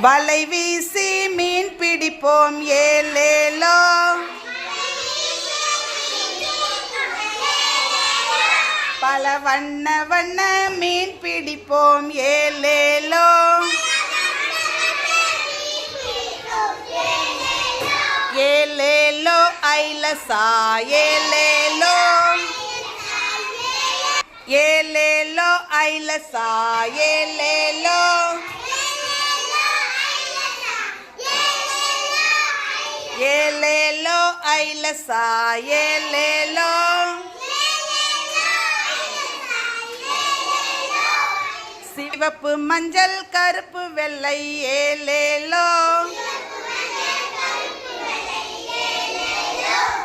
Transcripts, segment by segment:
வலை வீசி மீன் பிடிப்போம். ஏலேலோ. பல வண்ண வண்ண மீன் பிடிப்போம். ஏலேலோ. ஏலேலோ ஐலசா. ஏலேலோ. ஏலேலோ ஐலசா. ஏலேலோ. ஏலேலோ ஐலசா ஏலேலோ. சிவப்பு மஞ்சள் கருப்பு வெள்ளை ஏலேலோ.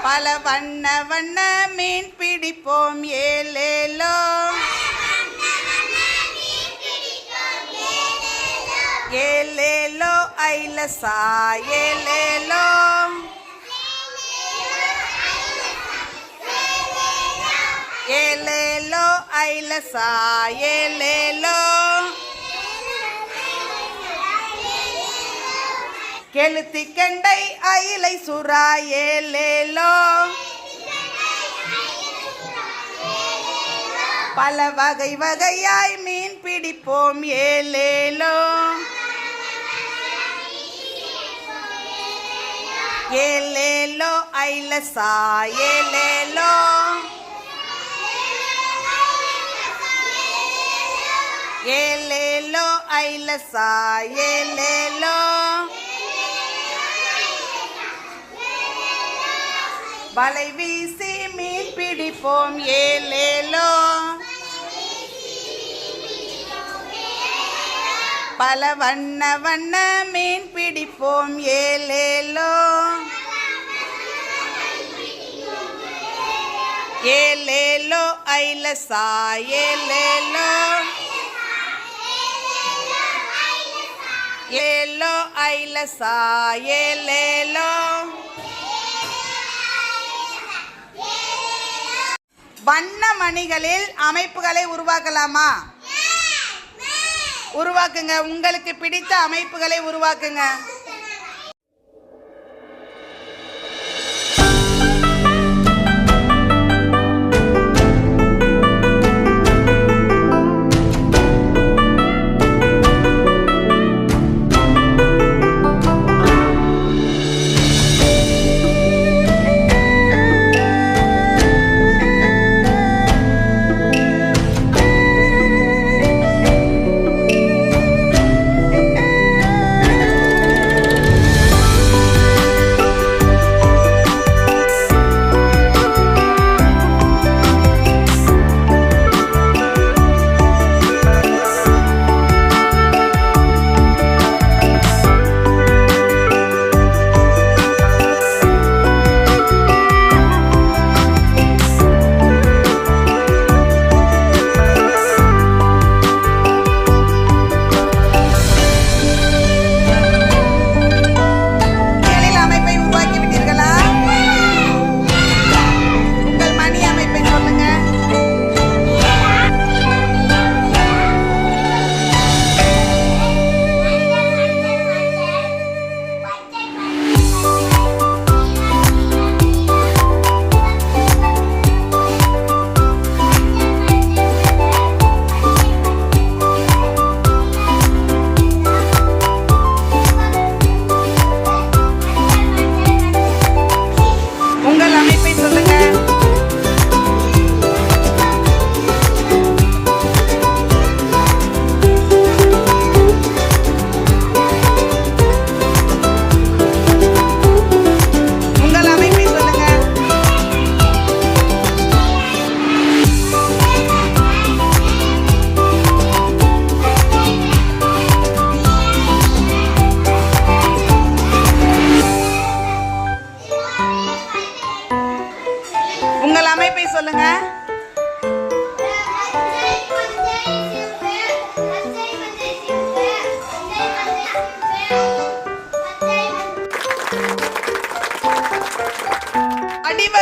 பல வண்ண வண்ண மீன் பிடிப்போம் ஏலேலோ. ஏலேலோ ஐலசா ஏலேலோ. ஏலேலோ ஐலசா ஏலேலோ. கெளுத்தி கெண்டை அயிலை சுறா ஏலேலோ. பல வகை வகையாய் மீன் பிடிப்போம் ஏலேலோ. ஏலேலோ ஐலசா ஏலேலோ. ஏலேலோ ஐலசா ஏலேலோ. வலை வீசி மீன் பிடிப்போம் ஏலேலோ. பல வண்ண வண்ண மீன் பிடிப்போம் ஏலேலோ. ஏலேலோ ஐலசா ஏலேலோ. ஏலோ ஐலசா ஏலேலோ. வண்ண மணிகளில் அமைப்புகளை உருவாக்கலாமா? உருவாக்குங்க. உங்களுக்கு பிடித்த அமைப்புகளை உருவாக்குங்க.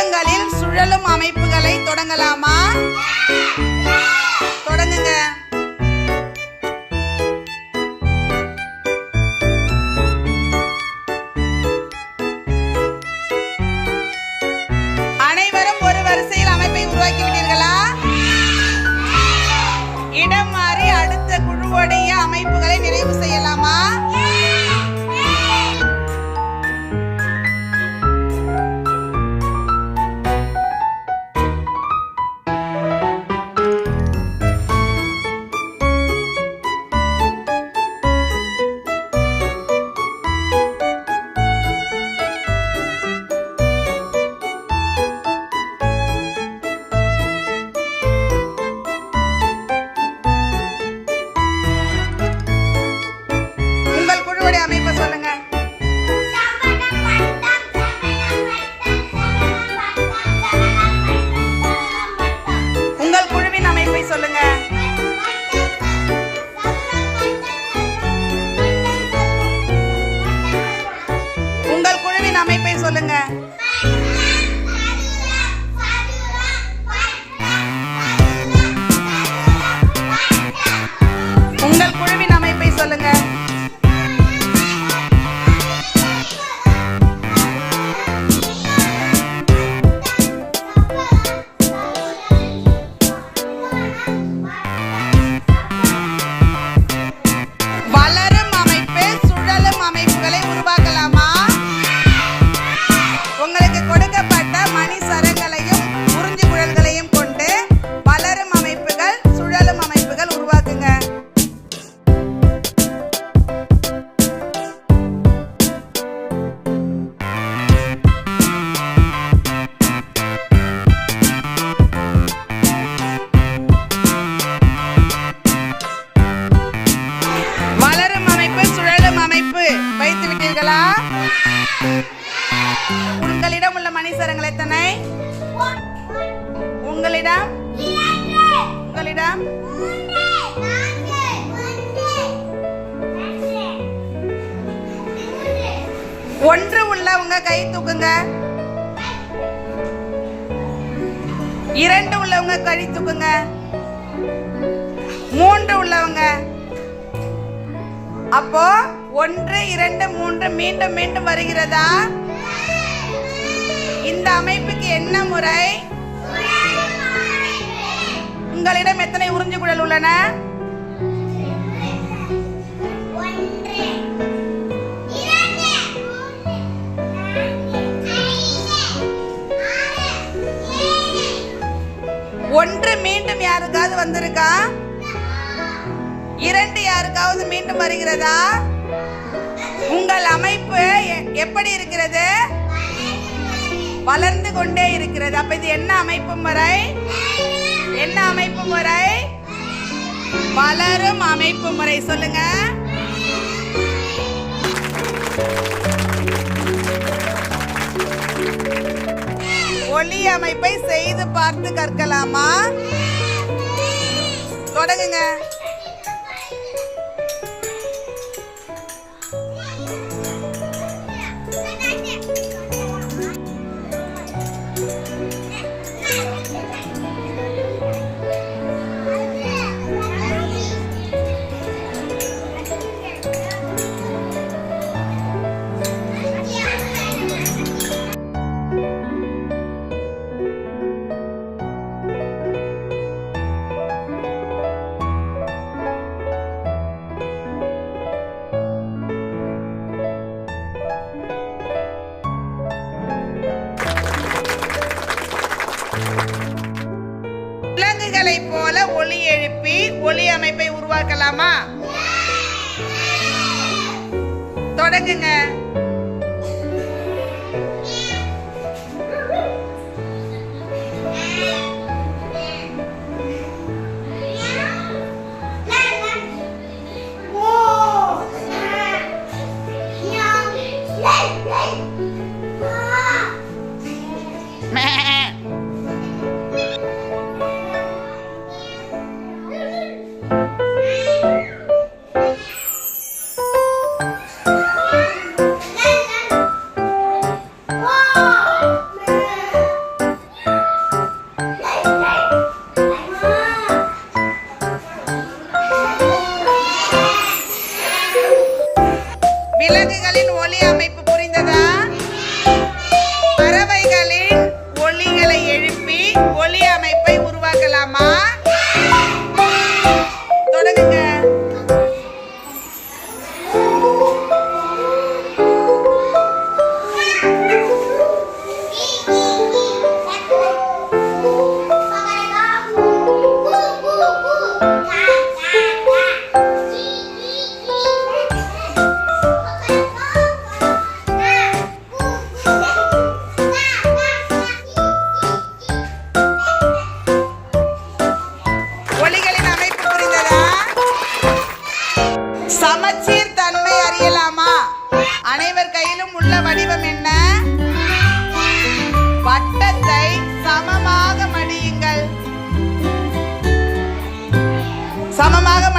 கூடங்களில் சுழலும் அமைப்புகளை தொடங்கலாமா? தொடங்குங்க. அனைவரும் ஒரு வரிசையில் அமைப்பை உருவாக்கி விட்டீர்களா? இடம் மாறி அடுத்த குழுவுடைய அமைப்புகளை நிறைவு செய்யலாமா? அமைப்பை உங்களிடம் எத்தனை? உங்களிடம்? உங்களிடம்? ஒன்று உள்ளவங்க கை தூக்குங்க. இரண்டு உள்ளவங்க கை தூக்குங்க. மூன்று உள்ளவங்க. அப்போ ஒன்று இரண்டு மூன்று மீண்டும் மீண்டும் வருகிறதா? இந்த அமைப்புக்கு என்ன முறை? உங்களிடம் எத்தனை உறிஞ்சு குழல் உள்ளன? ஒன்று மீண்டும் யாருக்காவது வந்திருக்கா? இரண்டு யாருக்காவது மீண்டும் வருகிறதா? உங்கள் அமைப்பு எ- எப்படி இருக்கிறது? வளர்ந்து கொண்டே இருக்கிறது. அப்ப இது என்ன அமைப்பு முறை? என்ன அமைப்பு முறை? வளரும் அமைப்பு முறை. சொல்லுங்க. ஒளி அமைப்பை செய்து பார்த்து கற்கலாமா? தொடங்குங்க. விலங்குகளைப் போல ஒலி எழுப்பி ஒலி அமைப்பை உருவாக்கலாமா? தொடங்குங்க. arreglen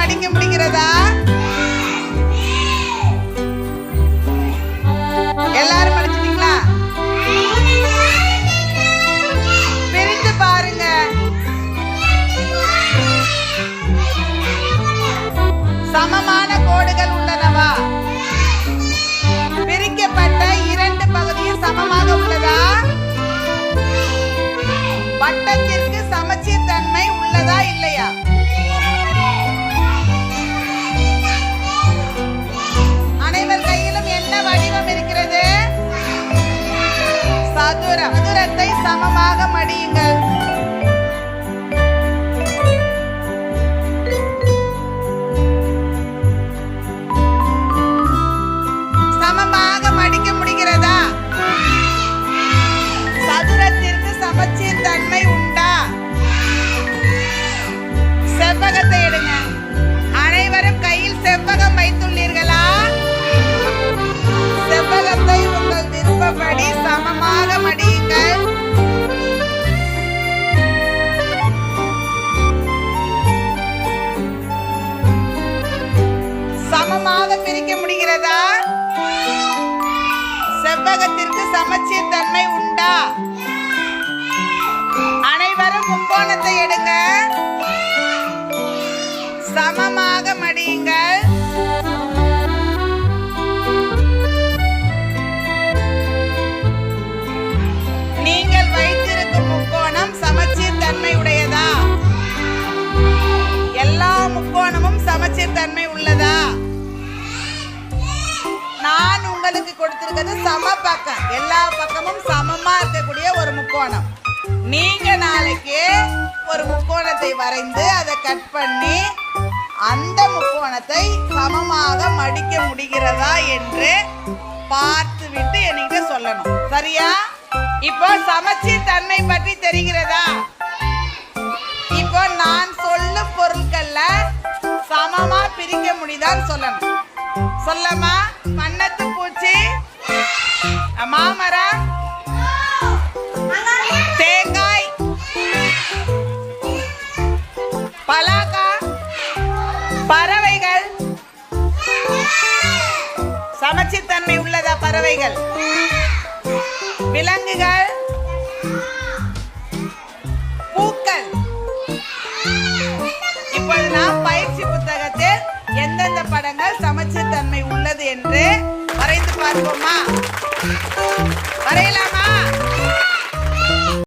படிக்க முடிகிறதா? மதுரத்தை சமமாக மடியுங்கள். நீங்கள்? நீங்கள் வைத்திருக்கும் முக்கோணம் சமச்சீர் தன்மை உடையதா எல்லா முக்கோணமும் சமச்சீர் தன்மை உள்ளதா? நான் உங்களுக்கு கொடுத்திருக்கிறது சம பக்கம். எல்லா பக்கமும் சமமா இருக்கக்கூடிய ஒரு முக்கோணம். நீங்க நாளைக்கு ஒரு முக்கோணத்தை வரைந்து அதை கட் பண்ணி அந்த முக்கோணத்தை சமமாக மடிக்க முடிகிறதா என்று பார்த்துவிட்டு என்கிட்ட சொல்லணும். சரியா? இப்போ சமச்சீர் தன்மை பற்றி தெரிகிறதா? இப்போ நான் சொல்லும் பொருட்கள்ல சமமா பிரிக்க முடியுதான்னு சொல்லணும். சொல்லமா மண்ணத்து பூச்சி. மாமரம். சமச்சித்தன்மை உள்ளதா பறவைகள்? விலங்குகள்? பூக்கள்? இப்பொழுது நாம் பயிற்சி புத்தகத்தில் எந்தெந்த படங்கள் சமச்சீர் தன்மை உள்ளது என்று வரைந்து பார்ப்போமா? வரையலாமா?